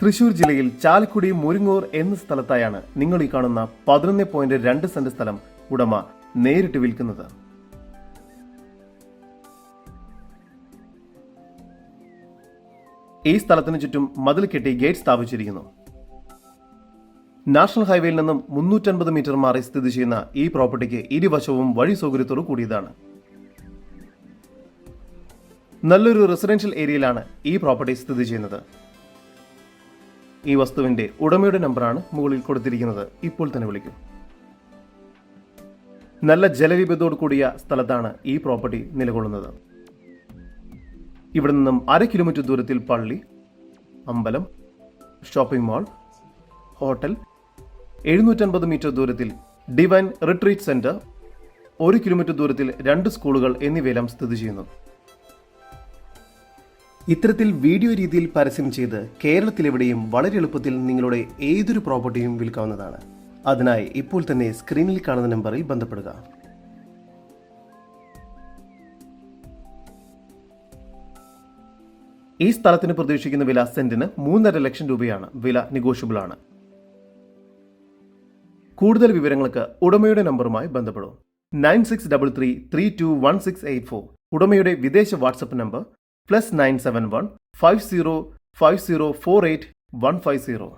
തൃശൂർ ജില്ലയിൽ ചാലക്കുടി മുരിങ്ങൂർ എന്ന സ്ഥലത്തായാണ് നിങ്ങൾ ഈ കാണുന്ന പതിനൊന്ന് പോയിന്റ് രണ്ട് സെന്റ് സ്ഥലം ഉടമ നേരിട്ട് വിൽക്കുന്നത്. ഈ സ്ഥലത്തിന് ചുറ്റും മതിൽ കെട്ടി ഗേറ്റ് സ്ഥാപിച്ചിരിക്കുന്നു. നാഷണൽ ഹൈവേയിൽ നിന്നും മുന്നൂറ്റൻപത് മീറ്റർ മാറി സ്ഥിതി ചെയ്യുന്ന ഈ പ്രോപ്പർട്ടിക്ക് ഇരുവശവും വഴി സൗകര്യത്തോടു കൂടിയതാണ്. നല്ലൊരു റെസിഡൻഷ്യൽ ഏരിയയിലാണ് ഈ പ്രോപ്പർട്ടി സ്ഥിതി ചെയ്യുന്നത്. ഈ വസ്തുവിന്റെ ഉടമയുടെ നമ്പറാണ് മുകളിൽ കൊടുത്തിരിക്കുന്നത്. ഇപ്പോൾ തന്നെ വിളിക്കും. നല്ല ജലവിപത്തോടു കൂടിയ സ്ഥലത്താണ് ഈ പ്രോപ്പർട്ടി നിലകൊള്ളുന്നത്. ഇവിടെ നിന്നും അര കിലോമീറ്റർ ദൂരത്തിൽ പള്ളി അമ്പലം ഷോപ്പിംഗ് മാൾ ഹോട്ടൽ എഴുന്നൂറ്റൻപത് മീറ്റർ ദൂരത്തിൽ ഡിവൈൻ റിട്രീറ്റ് സെന്റർ ഒരു കിലോമീറ്റർ ദൂരത്തിൽ രണ്ട് സ്കൂളുകൾ എന്നിവയെല്ലാം സ്ഥിതി ചെയ്യുന്നു ഇത്തരത്തിൽ വീഡിയോ രീതിയിൽ പരസ്യം ചെയ്ത് കേരളത്തിലെവിടെയും വളരെ എളുപ്പത്തിൽ നിങ്ങളുടെ ഏതൊരു പ്രോപ്പർട്ടിയും വിൽക്കാവുന്നതാണ്. അതിനായി ഇപ്പോൾ തന്നെ സ്ക്രീനിൽ കാണുന്ന നമ്പറിൽ ബന്ധപ്പെടുക. ഈ സ്ഥലത്തിന് പ്രതീക്ഷിക്കുന്ന വില സെന്റിന് മൂന്നര ലക്ഷം രൂപയാണ്. വില നെഗോഷ്യബിൾ ആണ് കൂടുതൽ വിവരങ്ങൾക്ക് ഉടമയുടെ നമ്പറുമായി ബന്ധപ്പെടും. Nine six double three three two one six eight four. ഉടമയുടെ വിദേശ വാട്സപ്പ് നമ്പർ plus 971 50 150.